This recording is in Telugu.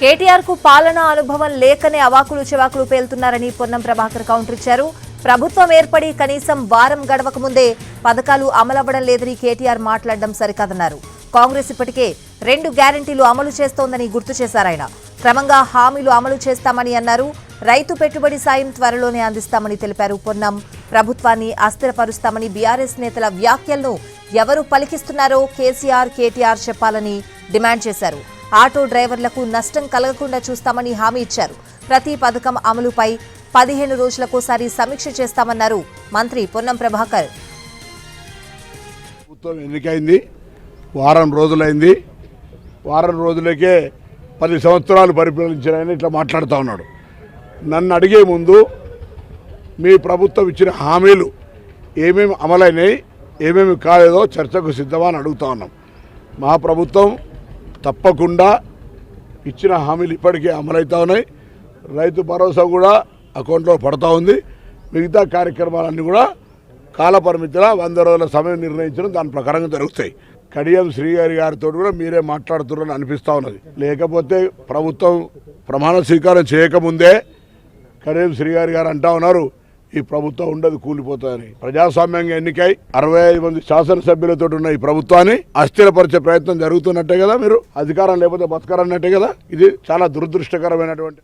కేటీఆర్కు పాలనా అనుభవం లేకనే అవాకులు చెవాకులు పేలుతున్నారని పొన్నం ప్రభాకర్ కౌంటర్ ఇచ్చారు ప్రభుత్వం ఏర్పడి కనీసం వారం గడవక ముందే పథకాలు అమలవ్వడం లేదని కేటీఆర్ మాట్లాడడం సరికాదన్నారు. కాంగ్రెస్ ఇప్పటికే రెండు గ్యారంటీలు అమలు చేస్తోందని గుర్తు చేశారాయన క్రమంగా హామీలు అమలు చేస్తామని అన్నారు. రైతు పెట్టుబడి సాయం త్వరలోనే అందిస్తామని తెలిపారు పొన్నం. ప్రభుత్వాన్ని అస్థిరపరుస్తామని బీఆర్ఎస్ నేతల వ్యాఖ్యలను ఎవరు పలికిస్తున్నారో కేసీఆర్ కేటీఆర్ చెప్పాలని డిమాండ్ చేశారు. ఆటో డ్రైవర్లకు నష్టం కలగకుండా చూస్తామని హామీ ఇచ్చారు. ప్రతి పథకం అమలుపై పదిహేను రోజులకోసారి సమీక్ష చేస్తామన్నారు మంత్రి పొన్నం ప్రభాకర్. ప్రభుత్వం ఎన్నికైంది వారం రోజులైంది. వారం రోజులకే పది సంవత్సరాలు పరిపాలించారని ఇట్లా మాట్లాడుతూ ఉన్నాడు. నన్ను అడిగే ముందు మీ ప్రభుత్వం ఇచ్చిన హామీలు ఏమేమి అమలైనాయి ఏమేమి కాలేదో చర్చకు సిద్ధమా అని అడుగుతా ఉన్నాం. మా ప్రభుత్వం తప్పకుండా ఇచ్చిన హామీలు ఇప్పటికే అమలవుతా ఉన్నాయి. రైతు భరోసా కూడా అకౌంట్లో పడతా ఉంది. మిగతా కార్యక్రమాలన్నీ కూడా కాలపరిమితిలో వంద రోజుల సమయం నిర్ణయించడం దాని ప్రకారంగా జరుగుతాయి. కడియం శ్రీగారి గారితో కూడా మీరే మాట్లాడుతున్నారని అనిపిస్తూ ఉన్నది. లేకపోతే ప్రభుత్వం ప్రమాణ స్వీకారం చేయకముందే కడియం శ్రీగారి గారు అంటా ఉన్నారు ఈ ప్రభుత్వం ఉండదు కూలిపోతుందని. ప్రజాస్వామ్యంగా ఎన్నికై అరవై ఐదు మంది శాసనసభ్యులతో ఉన్న ఈ ప్రభుత్వాన్ని అస్థిరపరిచే ప్రయత్నం జరుగుతున్నట్టే కదా మీరు? అధికారం లేకపోతే బతకారన్నట్టే కదా? ఇది చాలా దురదృష్టకరమైనటువంటి